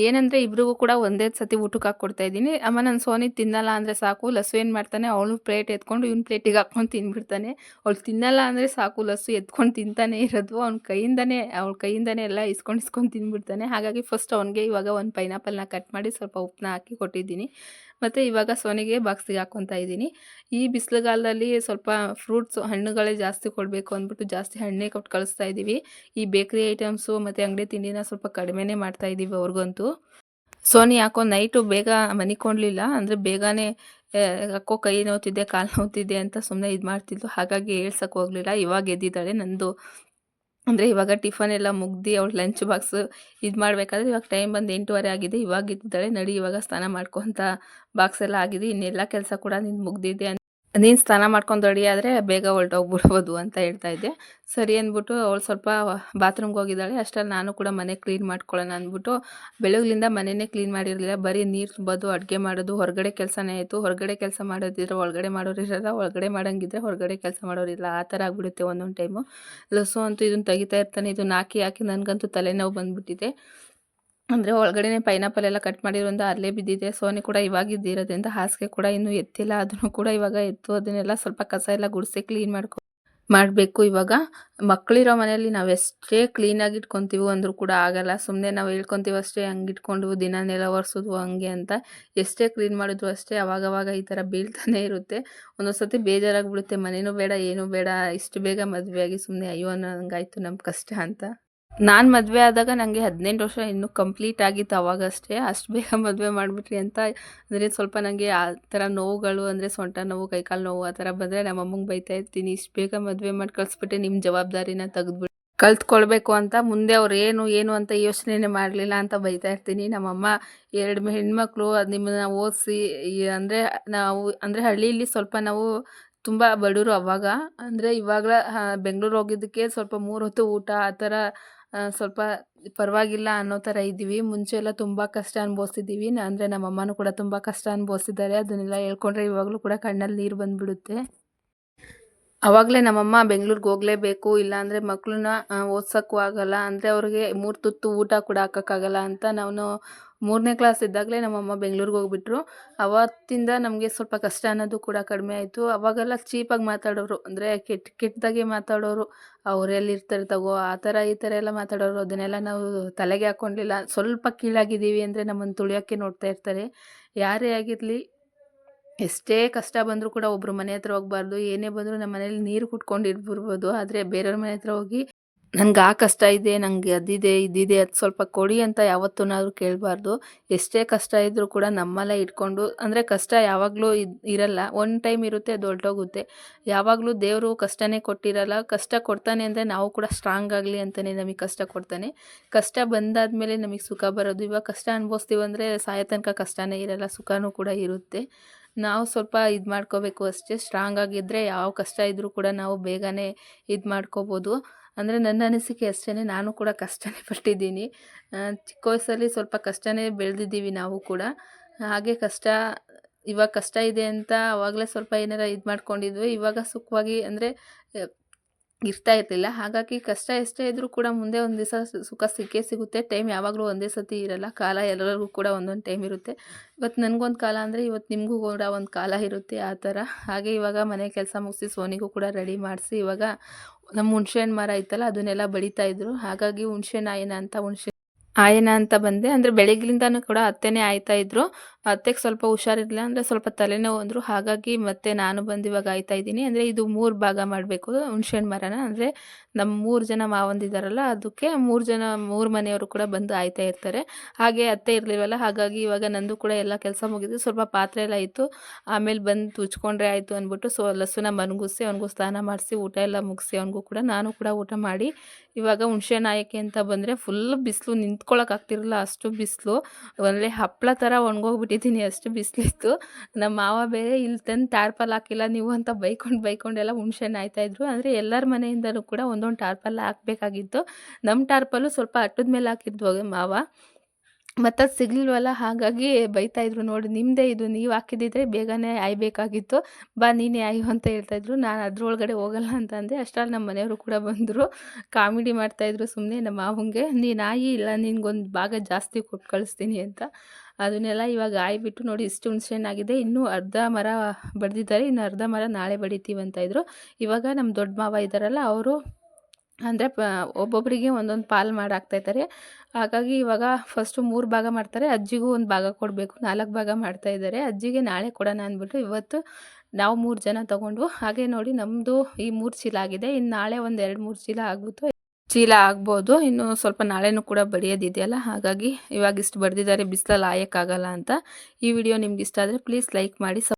ಏನಂದರೆ ಇಬ್ರಿಗೂ ಕೂಡ ಒಂದೇ ಸತಿ ಊಟಕ್ಕೆ ಹಾಕ್ಕೊಡ್ತಾ ಇದ್ದೀನಿ. ಅಮ್ಮ ನನ್ನ ಸೋನಿ ತಿನ್ನಲ್ಲ ಅಂದರೆ ಸಾಕು ಲಸು ಏನು ಮಾಡ್ತಾನೆ ಅವಳು ಪ್ಲೇಟ್ ಎತ್ಕೊಂಡು ಇವ್ನ ಪ್ಲೇಟಿಗೆ ಹಾಕ್ಕೊಂಡು ತಿಂದ್ಬಿಡ್ತಾನೆ ಅವಳು ತಿನ್ನಲ್ಲ ಅಂದರೆ ಸಾಕು ಲಸು ಎತ್ಕೊಂಡು ತಿಂತಾನೆ ಇರೋದು. ಅವ್ನ ಕೈಯಿಂದನೇ, ಅವಳ ಕೈಯಿಂದನೇ ಎಲ್ಲ ಇಸ್ಕೊಂಡು ಇಸ್ಕೊಂಡು ತಿಂದ್ಬಿಡ್ತಾನೆ ಹಾಗಾಗಿ ಫಸ್ಟ್ ಅವನಿಗೆ ಇವಾಗ ಒಂದು ಪೈನಾಪಲ್ನ ಕಟ್ ಮಾಡಿ ಸ್ವಲ್ಪ ಉಪ್ಪನ್ನ ಹಾಕಿ ಕೊಟ್ಟಿದ್ದೀನಿ. ಮತ್ತು ಇವಾಗ ಸೋನಿಗೆ ಬಾಕ್ಸಿಗೆ ಹಾಕ್ಕೊತಾ ಇದ್ದೀನಿ. ಈ ಬಿಸಿಲುಗಾಲದಲ್ಲಿ ಸ್ವಲ್ಪ ಫ್ರೂಟ್ಸು ಹಣ್ಣುಗಳೇ ಜಾಸ್ತಿ ಕೊಡಬೇಕು ಅಂದ್ಬಿಟ್ಟು ಜಾಸ್ತಿ ಹಣ್ಣೇ ಕೊಟ್ಟು ಕಳಿಸ್ತಾ ಇದ್ದೀವಿ ಈ ಬೇಕ್ರಿ ಐಟಮ್ಸು ಮತ್ತು ಅಂಗಡಿ ತಿಂಡಿನ ಸ್ವಲ್ಪ ಕಡಿಮೆನೇ ಮಾಡ್ತಾ ಇದ್ದೀವಿ ಅವ್ರಿಗಂತೂ. ಸೋನಿ ಯಾಕೋ ನೈಟು ಬೇಗ ಮನಿಕೊಂಡ್ಲಿಲ್ಲ ಅಂದರೆ ಬೇಗನೆ ಅಕ್ಕೋ ಕೈ ನೋವ್ತಿದ್ದೆ ಕಾಲು ನೋವ್ತಿದ್ದೆ ಅಂತ ಸುಮ್ಮನೆ ಇದು ಮಾಡ್ತಿದ್ಲು. ಹಾಗಾಗಿ ಹೇಳ್ಸಕ್ಕೆ ಹೋಗಲಿಲ್ಲ. ಇವಾಗ ಎದ್ದಿದ್ದಾಳೆ ನಂದು. ಅಂದರೆ ಇವಾಗ ಟಿಫನ್ ಎಲ್ಲ ಮುಗ್ದು ಅವಳು ಲಂಚ್ ಬಾಕ್ಸ್ ಇದು ಮಾಡಬೇಕಾದ್ರೆ ಇವಾಗ ಟೈಮ್ ಬಂದು ಎಂಟೂವರೆ ಆಗಿದೆ. ಇವಾಗ ಇದ್ದಾಳೆ ನಡಿ ಇವಾಗ ಸ್ನಾನ ಮಾಡ್ಕೊಂತ ಬಾಕ್ಸ್ ಎಲ್ಲ ಆಗಿದೆ ಇನ್ನೆಲ್ಲ ಕೆಲಸ ಕೂಡ ನಿಂದು ಮುಗ್ದಿದೆ ನೀನು ಸ್ನಾನ ಮಾಡ್ಕೊಂಡು ರೆಡಿ ಆದರೆ ಬೇಗ ಹೊರಟೋಗ್ಬಿಡ್ಬೋದು ಅಂತ ಹೇಳ್ತಾ ಇದ್ದೆ. ಸರಿ ಅಂದ್ಬಿಟ್ಟು ಅವಳು ಸ್ವಲ್ಪ ಬಾತ್ರೂಮ್ಗೆ ಹೋಗಿದ್ದಾಳೆ. ಅಷ್ಟರಲ್ಲಿ ನಾನು ಕೂಡ ಮನೆ ಕ್ಲೀನ್ ಮಾಡ್ಕೊಳ್ಳೋಣ ಅಂದ್ಬಿಟ್ಟು ಬೆಳಗ್ಲಿಂದ ಮನೆಯೇ ಕ್ಲೀನ್ ಮಾಡಿರಲಿಲ್ಲ. ಬರೀ ನೀರು ತುಂಬೋದು, ಅಡುಗೆ ಮಾಡೋದು, ಹೊರಗಡೆ ಕೆಲಸನೇ ಆಯಿತು. ಹೊರಗಡೆ ಕೆಲಸ ಮಾಡೋದಿದ್ರೆ ಒಳಗಡೆ ಮಾಡೋರಿರಲ್ಲ ಒಳಗಡೆ ಮಾಡೋಂಗಿದ್ರೆ ಹೊರಗಡೆ ಕೆಲಸ ಮಾಡೋರಿಲ್ಲ ಆ ಥರ ಆಗಿಬಿಡುತ್ತೆ ಒಂದೊಂದು ಟೈಮು ಲಸು ಅಂತೂ ಇದನ್ನು ತೆಗಿತಾ ಇರ್ತಾನೆ. ಇದನ್ನು ಹಾಕಿ ಹಾಕಿ ನನಗಂತೂ ತಲೆನೋವು ಬಂದುಬಿಟ್ಟಿದೆ. ಅಂದರೆ ಒಳಗಡೆನೇ ಪೈನಾಪಲ್ ಎಲ್ಲ ಕಟ್ ಮಾಡಿರೋದ್ರಿಂದ ಅಲ್ಲೇ ಬಿದ್ದಿದೆ. ಸೋನಿ ಕೂಡ ಇವಾಗ ಇದ್ದಿರೋದ್ರಿಂದ ಹಾಸಿಗೆ ಕೂಡ ಇನ್ನೂ ಎತ್ತಿಲ್ಲ. ಅದನ್ನು ಕೂಡ ಇವಾಗ ಎತ್ತು, ಅದನ್ನೆಲ್ಲ ಸ್ವಲ್ಪ ಕಸ ಎಲ್ಲ ಗುಡಿಸಿ ಕ್ಲೀನ್ ಮಾಡ್ಕೊ, ಮಾಡಬೇಕು ಇವಾಗ. ಮಕ್ಕಳಿರೋ ಮನೆಯಲ್ಲಿ ನಾವು ಎಷ್ಟೇ ಕ್ಲೀನಾಗಿ ಇಟ್ಕೊತೀವೋ ಅಂದರೂ ಕೂಡ ಆಗಲ್ಲ. ಸುಮ್ಮನೆ ನಾವು ಹೇಳ್ಕೊತೀವಿ ಅಷ್ಟೇ, ಹಂಗೆ ಇಟ್ಕೊಂಡು ದಿನ ನೆಲ ಒರೆಸೋದು ಹಂಗೆ ಅಂತ. ಎಷ್ಟೇ ಕ್ಲೀನ್ ಮಾಡಿದ್ರು ಅಷ್ಟೇ ಅವಾಗವಾಗ ಈ ಥರ ಬೀಳ್ತಾನೆ ಇರುತ್ತೆ. ಒಂದೊಂದು ಸತಿ ಬೇಜಾರಾಗ್ಬಿಡುತ್ತೆ. ಮನೇನೂ ಬೇಡ, ಏನೂ ಬೇಡ. ಇಷ್ಟು ಬೇಗ ಮದುವೆ ಆಗಿ ಸುಮ್ಮನೆ ಅಯ್ಯೋ ಅನ್ನೋ ಹಂಗಾಯ್ತು ನಮ್ಮ ಕಷ್ಟ ಅಂತ. ನಾನು ಮದುವೆ ಆದಾಗ ನನಗೆ ಹದಿನೆಂಟು ವರ್ಷ ಇನ್ನೂ ಕಂಪ್ಲೀಟ್ ಆಗಿತ್ತು ಅವಾಗಷ್ಟೇ. ಅಷ್ಟು ಬೇಗ *laughs* ಮದುವೆ ಮಾಡಿಬಿಟ್ರಿ ಅಂತ. ಅಂದರೆ ಸ್ವಲ್ಪ ನನಗೆ ಆ ಥರ ನೋವುಗಳು, ಅಂದರೆ ಸೊಂಟ ನೋವು, ಕೈಕಾಲು ನೋವು ಆ ಥರ ಬಂದರೆ ನಮ್ಮ ಅಮ್ಮಂಗೆ ಬೈತಾ ಇರ್ತೀನಿ. ಇಷ್ಟು ಬೇಗ ಮದುವೆ ಮಾಡಿ ಕಳಿಸ್ಬಿಟ್ಟೆ ನಿಮ್ಮ ಜವಾಬ್ದಾರಿನ ತೆಗೆದ್ಬಿಟ್ಟು ಕಲ್ತ್ಕೊಳ್ಬೇಕು ಅಂತ. ಮುಂದೆ ಅವ್ರು ಏನು ಏನು ಅಂತ ಯೋಚನೆನೇ ಮಾಡಲಿಲ್ಲ ಅಂತ ಬೈತಾ ಇರ್ತೀನಿ. ನಮ್ಮಮ್ಮ ಎರಡು ಹೆಣ್ಮಕ್ಳು, ಅದು ನಿಮ್ಮನ್ನ ಓದಿಸಿ ಅಂದರೆ ನಾವು, ಅಂದರೆ ಹಳ್ಳಿಯಲ್ಲಿ ಸ್ವಲ್ಪ ನಾವು ತುಂಬ ಬಡವರು ಅವಾಗ. ಅಂದರೆ ಇವಾಗಲ ಬೆಂಗಳೂರು ಹೋಗಿದ್ದಕ್ಕೆ ಸ್ವಲ್ಪ ಮೂರು ಹೊತ್ತು ಊಟ ಆ ಥರ ಸ್ವಲ್ಪ ಪರವಾಗಿಲ್ಲ ಅನ್ನೋ ಥರ ಇದ್ದೀವಿ. ಮುಂಚೆ ಎಲ್ಲ ತುಂಬ ಕಷ್ಟ ಅನುಭವಿಸ್ತಿದ್ದೀವಿ. ಅಂದರೆ ನಮ್ಮ ಅಮ್ಮನೂ ಕೂಡ ತುಂಬ ಕಷ್ಟ ಅನುಭವಿಸಿದ್ದಾರೆ ಅದನ್ನೆಲ್ಲ ಹೇಳ್ಕೊಂಡ್ರೆ ಇವಾಗಲೂ ಕೂಡ ಕಣ್ಣಲ್ಲಿ ನೀರು ಬಂದುಬಿಡುತ್ತೆ. ಆವಾಗಲೇ ನಮ್ಮಮ್ಮ ಬೆಂಗಳೂರಿಗೆ ಹೋಗಲೇಬೇಕು. ಇಲ್ಲಾಂದರೆ ಮಕ್ಕಳನ್ನ ಓದ್ಸೋಕ್ಕೂ ಆಗಲ್ಲ. ಅಂದರೆ ಅವ್ರಿಗೆ ಮೂರು ತುತ್ತು ಊಟ ಕೂಡ ಹಾಕೋಕ್ಕಾಗಲ್ಲ ಅಂತ ನಾನು ಮೂರನೇ ಕ್ಲಾಸ್ ಇದ್ದಾಗಲೇ ನಮ್ಮಮ್ಮ ಬೆಂಗ್ಳೂರಿಗೆ ಹೋಗ್ಬಿಟ್ರು. ಅವತ್ತಿಂದ ನಮಗೆ ಸ್ವಲ್ಪ ಕಷ್ಟ ಅನ್ನೋದು ಕೂಡ ಕಡಿಮೆ ಆಯಿತು. ಅವಾಗೆಲ್ಲ ಚೀಪಾಗಿ ಮಾತಾಡೋರು, ಅಂದರೆ ಕೆಟ್ಟ ಕೆಟ್ಟದಾಗೆ ಮಾತಾಡೋರು. ಅವ್ರು ಎಲ್ಲಿರ್ತಾರೆ ತಗೋ, ಆ ಥರ ಈ ಥರ ಎಲ್ಲ ಮಾತಾಡೋರು. ಅದನ್ನೆಲ್ಲ ನಾವು ತಲೆಗೆ ಹಾಕ್ಕೊಂಡಿಲ್ಲ ಸ್ವಲ್ಪ ಕೀಳಾಗಿದ್ದೀವಿ ಅಂದರೆ ನಮ್ಮನ್ನು ತುಳಿಯೋಕ್ಕೆ ನೋಡ್ತಾ ಇರ್ತಾರೆ. ಯಾರೇ ಆಗಿರಲಿ, ಎಷ್ಟೇ ಕಷ್ಟ ಬಂದರೂ ಕೂಡ ಒಬ್ಬರು ಮನೆ ಹತ್ರ ಹೋಗ್ಬಾರ್ದು. ಏನೇ ಬಂದರೂ ನಮ್ಮ ಮನೇಲಿ ನೀರು ಕುಟ್ಕೊಂಡು ಇಟ್ಬಿಡ್ಬೋದು ಆದರೆ ಬೇರೆಯವ್ರ ಮನೆ ಹತ್ರ ಹೋಗಿ ನಂಗೆ ಆ ಕಷ್ಟ ಇದೆ, ನಂಗೆ ಅದಿದೆ, ಇದಿದೆ, ಅದು ಸ್ವಲ್ಪ ಕೊಡಿ ಅಂತ ಯಾವತ್ತೂನಾದ್ರೂ ಕೇಳಬಾರ್ದು. ಎಷ್ಟೇ ಕಷ್ಟ ಇದ್ದರೂ ಕೂಡ ನಮ್ಮಲ್ಲೇ ಇಟ್ಕೊಂಡು, ಅಂದರೆ ಕಷ್ಟ ಯಾವಾಗಲೂ ಇದು, ಇರಲ್ಲ. ಒಂದು ಟೈಮ್ ಇರುತ್ತೆ, ಅದು ಹೊರಟೋಗುತ್ತೆ ಯಾವಾಗಲೂ ದೇವರು ಕಷ್ಟನೇ ಕೊಟ್ಟಿರಲ್ಲ, ಕಷ್ಟ ಕೊಡ್ತಾನೆ ಅಂದರೆ ನಾವು ಕೂಡ ಸ್ಟ್ರಾಂಗ್ ಆಗಲಿ ಅಂತಲೇ ನಮಗೆ ಕಷ್ಟ ಕೊಡ್ತಾನೆ. ಕಷ್ಟ ಬಂದಾದಮೇಲೆ ನಮಗೆ ಸುಖ ಬರೋದು. ಇವಾಗ ಕಷ್ಟ ಅನುಭವಿಸ್ತೀವಂದರೆ ಸಾಯ ತನಕ ಕಷ್ಟನೇ ಇರಲ್ಲ, ಸುಖನೂ ಕೂಡ ಇರುತ್ತೆ. ನಾವು ಸ್ವಲ್ಪ ಇದು ಮಾಡ್ಕೋಬೇಕು ಅಷ್ಟೇ. ಸ್ಟ್ರಾಂಗ್ ಆಗಿದ್ದರೆ ಯಾವ ಕಷ್ಟ ಇದ್ದರೂ ಕೂಡ ನಾವು ಬೇಗನೆ ಇದು ಮಾಡ್ಕೋಬೋದು. ಅಂದರೆ ನನ್ನ ಅನಿಸಿಕೆ ಅಷ್ಟೇ ನಾನು ಕೂಡ ಕಷ್ಟನೇ ಪಟ್ಟಿದ್ದೀನಿ. ಚಿಕ್ಕ ವಯಸ್ಸಲ್ಲಿ ಸ್ವಲ್ಪ ಕಷ್ಟನೇ ಬೆಳೆದಿದ್ದೀವಿ ನಾವು ಕೂಡ. ಹಾಗೆ ಕಷ್ಟ, ಇವಾಗ ಕಷ್ಟ ಇದೆ ಅಂತ ಆವಾಗಲೇ ಸ್ವಲ್ಪ ಏನಾರ ಇದು ಮಾಡ್ಕೊಂಡಿದ್ವಿ. ಇವಾಗ ಸುಖವಾಗಿ ಅಂದರೆ ಇರ್ತಾ ಇರಲಿಲ್ಲ. ಹಾಗಾಗಿ ಕಷ್ಟ ಎಷ್ಟೇ ಇದ್ದರೂ ಕೂಡ ಮುಂದೆ ಒಂದು ದಿವಸ ಸುಖ ಸಿಕ್ಕೇ ಸಿಗುತ್ತೆ. ಟೈಮ್ ಯಾವಾಗಲೂ ಒಂದೇ ಸತಿ ಇರಲ್ಲ. ಕಾಲ ಎಲ್ಲರಿಗೂ ಕೂಡ ಒಂದೊಂದು ಟೈಮ್ ಇರುತ್ತೆ. ಇವತ್ತು ನನಗೊಂದು ಕಾಲ ಅಂದರೆ ಇವತ್ತು ನಿಮಗೂ ಕೂಡ ಒಂದು ಕಾಲ ಇರುತ್ತೆ ಆ ಥರ. ಹಾಗೆ ಇವಾಗ ಮನೆ ಕೆಲಸ ಮುಗಿಸಿ ಸೋನಿಗೂ ಕೂಡ ರೆಡಿ ಮಾಡಿಸಿ ಇವಾಗ ನಮ್ಮ ಹುಣ್ಸೆಹಣ್ಣು ಮರ ಇತ್ತಲ್ಲ ಅದನ್ನೆಲ್ಲ ಬೆಳೀತಾ ಇದ್ರು. ಹಾಗಾಗಿ ಹುಣ್ಸೆಹಣ್ಣು ಆಯನ ಅಂತ ಹುಣ್ಸೆ ಆಯನ ಅಂತ ಬಂದೆ. ಅಂದ್ರೆ ಬೆಳಗ್ಲಿಂದನೂ ಕೂಡ ಅತ್ತೆನೇ ಆಯ್ತಾ ಇದ್ರು. ಅತ್ತೆಗೆ ಸ್ವಲ್ಪ ಹುಷಾರಿರಲಿಲ್ಲ ಅಂದರೆ ಸ್ವಲ್ಪ ತಲೆನೋವು ಅಂದರು. ಹಾಗಾಗಿ ಮತ್ತೆ ನಾನು ಬಂದು ಇವಾಗ ಆಯ್ತಾ ಇದ್ದೀನಿ. ಅಂದರೆ ಇದು ಮೂರು ಭಾಗ ಮಾಡಬೇಕು. ಹುಣ್ಸೆಹಣ್ಣು ಮರನ. ಅಂದರೆ ನಮ್ಮ ಮೂರು ಜನ ಮಾವಂದಿದ್ದಾರಲ್ಲ ಅದಕ್ಕೆ ಮೂರು ಜನ, ಮೂರು ಮನೆಯವರು ಕೂಡ ಬಂದು ಆಯ್ತಾ ಇರ್ತಾರೆ. ಹಾಗೆ ಅತ್ತೆ ಇರಲಿಲ್ವಲ್ಲ, ಹಾಗಾಗಿ ಇವಾಗ ನಂದು ಕೂಡ ಎಲ್ಲ ಕೆಲಸ ಮುಗಿದು ಸ್ವಲ್ಪ ಪಾತ್ರೆ ಎಲ್ಲ ಆಯಿತು ಆಮೇಲೆ ಬಂದು ತುಚ್ಕೊಂಡ್ರೆ ಆಯಿತು ಅಂದ್ಬಿಟ್ಟು ಸೊ, ಲಸುನ ಮನಗುಸಿ ಅವ್ನಿಗೂ ಸ್ನಾನ ಮಾಡಿಸಿ, ಊಟ ಎಲ್ಲ ಮುಗಿಸಿ, ಅವ್ನಿಗೂ ಕೂಡ ನಾನು ಕೂಡ ಊಟ ಮಾಡಿ, ಇವಾಗ ಹುಣ್ಸೆಹಣ್ಣು ನಾಯಕಿ ಅಂತ ಬಂದರೆ ಫುಲ್ ಬಿಸಿಲು ನಿಂತ್ಕೊಳ್ಳೋಕ್ಕಾಗ್ತಿರಲಿಲ್ಲ ಅಷ್ಟು ಬಿಸಿಲು. ಒಳ್ಳೆ ಹಪ್ಪಳ ಥರ ಒಣಗೋಗ್ಬಿಟ್ಟಿದ್ದೀನಿ ಅಷ್ಟು ಬಿಸಿಲಿತ್ತು. ನಮ್ಮ ಮಾವ ಬೇರೆ ಇಲ್ಲಿ ತಂದು ಟಾರ್ಪಲ್ ಹಾಕಿಲ್ಲ, ನೀವು ಅಂತ ಬೈಕೊಂಡು ಬೈಕೊಂಡೆಲ್ಲ ಆಯ್ತಾ ಆಯ್ತಾಯಿದ್ರು ಅಂದರೆ ಎಲ್ಲರ ಮನೆಯಿಂದಲೂ ಕೂಡ ಒಂದೊಂದು ಟಾರ್ಪಲ್ ಹಾಕಬೇಕಾಗಿತ್ತು. ನಮ್ಮ ಟಾರ್ಪಲ್ಲು ಸ್ವಲ್ಪ ಅಟ್ಟದ ಮೇಲೆ ಹಾಕಿದ್ವು ಮಾವ. ಮತ್ತು ಅದು ಸಿಗ್ಲಿಲ್ವಲ್ಲ, ಹಾಗಾಗಿ ಬೈತಾಯಿದ್ರು ನೋಡಿ ನಿಮ್ಮದೇ ಇದು, ನೀವು ಹಾಕಿದ್ದಿದ್ರೆ ಬೇಗನೆ ಆಯ್ಬೇಕಾಗಿತ್ತು ಬಾ, ನೀನೇ ಆಯು ಅಂತ ಹೇಳ್ತಾಯಿದ್ರು ನಾನು ಅದ್ರೊಳಗಡೆ ಹೋಗಲ್ಲ ಅಂತ ಅಂದೆ. ಅಷ್ಟರಲ್ಲಿ ನಮ್ಮ ಮನೆಯವರು ಕೂಡ ಬಂದರು. ಕಾಮಿಡಿ ಮಾಡ್ತಾಯಿದ್ರು ಸುಮ್ಮನೆ ನಮ್ಮ ಮಾವಂಗೆ. ನೀನು ಆಯಿ ಇಲ್ಲ, ನಿನಗೊಂದು ಭಾಗ ಜಾಸ್ತಿ ಕೊಟ್ಟು ಕಳಿಸ್ತೀನಿ ಅಂತ. ಅದನ್ನೆಲ್ಲ ಇವಾಗ ಆಯ್ಬಿಟ್ಟು ನೋಡಿ ಇಷ್ಟು ಹುಣಸೆಹಣ್ಣಾಗಿದೆ ಇನ್ನೂ ಅರ್ಧ ಮರ ಬಡ್ದಿದ್ದಾರೆ. ಇನ್ನು ಅರ್ಧ ಮರ ನಾಳೆ ಬಡಿತೀವಿ ಅಂತ ಇದ್ರು. ಇವಾಗ ನಮ್ಮ ದೊಡ್ಡ ಮಾವ ಇದ್ದಾರಲ್ಲ, ಅವರು ಅಂದರೆ ಒಬ್ಬೊಬ್ಬರಿಗೆ ಒಂದೊಂದು ಪಾಲು ಮಾಡಿ ಹಾಕ್ತಾಯಿದ್ದಾರೆ ಹಾಗಾಗಿ ಇವಾಗ ಫಸ್ಟು ಮೂರು ಭಾಗ ಮಾಡ್ತಾರೆ. ಅಜ್ಜಿಗೂ ಒಂದು ಭಾಗ ಕೊಡಬೇಕು. ನಾಲ್ಕು ಭಾಗ ಮಾಡ್ತಾ ಇದ್ದಾರೆ. ಅಜ್ಜಿಗೆ ನಾಳೆ ಕೊಡೋಣ ಅಂದ್ಬಿಟ್ಟು ಇವತ್ತು ನಾವು ಮೂರು ಜನ ತಗೊಂಡ್ವು. ಹಾಗೆ ನೋಡಿ ನಮ್ಮದು ಈ ಮೂರು ಚೀಲ ಆಗಿದೆ. ಇನ್ನು ನಾಳೆ ಒಂದು ಎರಡು ಮೂರು ಚೀಲ ಆಗ್ಬಿಟ್ಟು ಚೀಲ ಆಗ್ಬೋದು. ಇನ್ನು ಸ್ವಲ್ಪ ನಾಳೆನೂ ಕೂಡ ಬಡಿಯೋದಿದೆಯಲ್ಲ, ಹಾಗಾಗಿ ಇವಾಗ ಇಷ್ಟು ಬಡ್ದಿದ್ದಾರೆ, ಬಿಸಿಲಲ್ಲಿ ಆಯೋಕ್ಕಾಗಲ್ಲ ಅಂತ ಈ ವಿಡಿಯೋ ನಿಮ್ಗೆ ಇಷ್ಟ ಆದರೆ ಪ್ಲೀಸ್ ಲೈಕ್ ಮಾಡಿ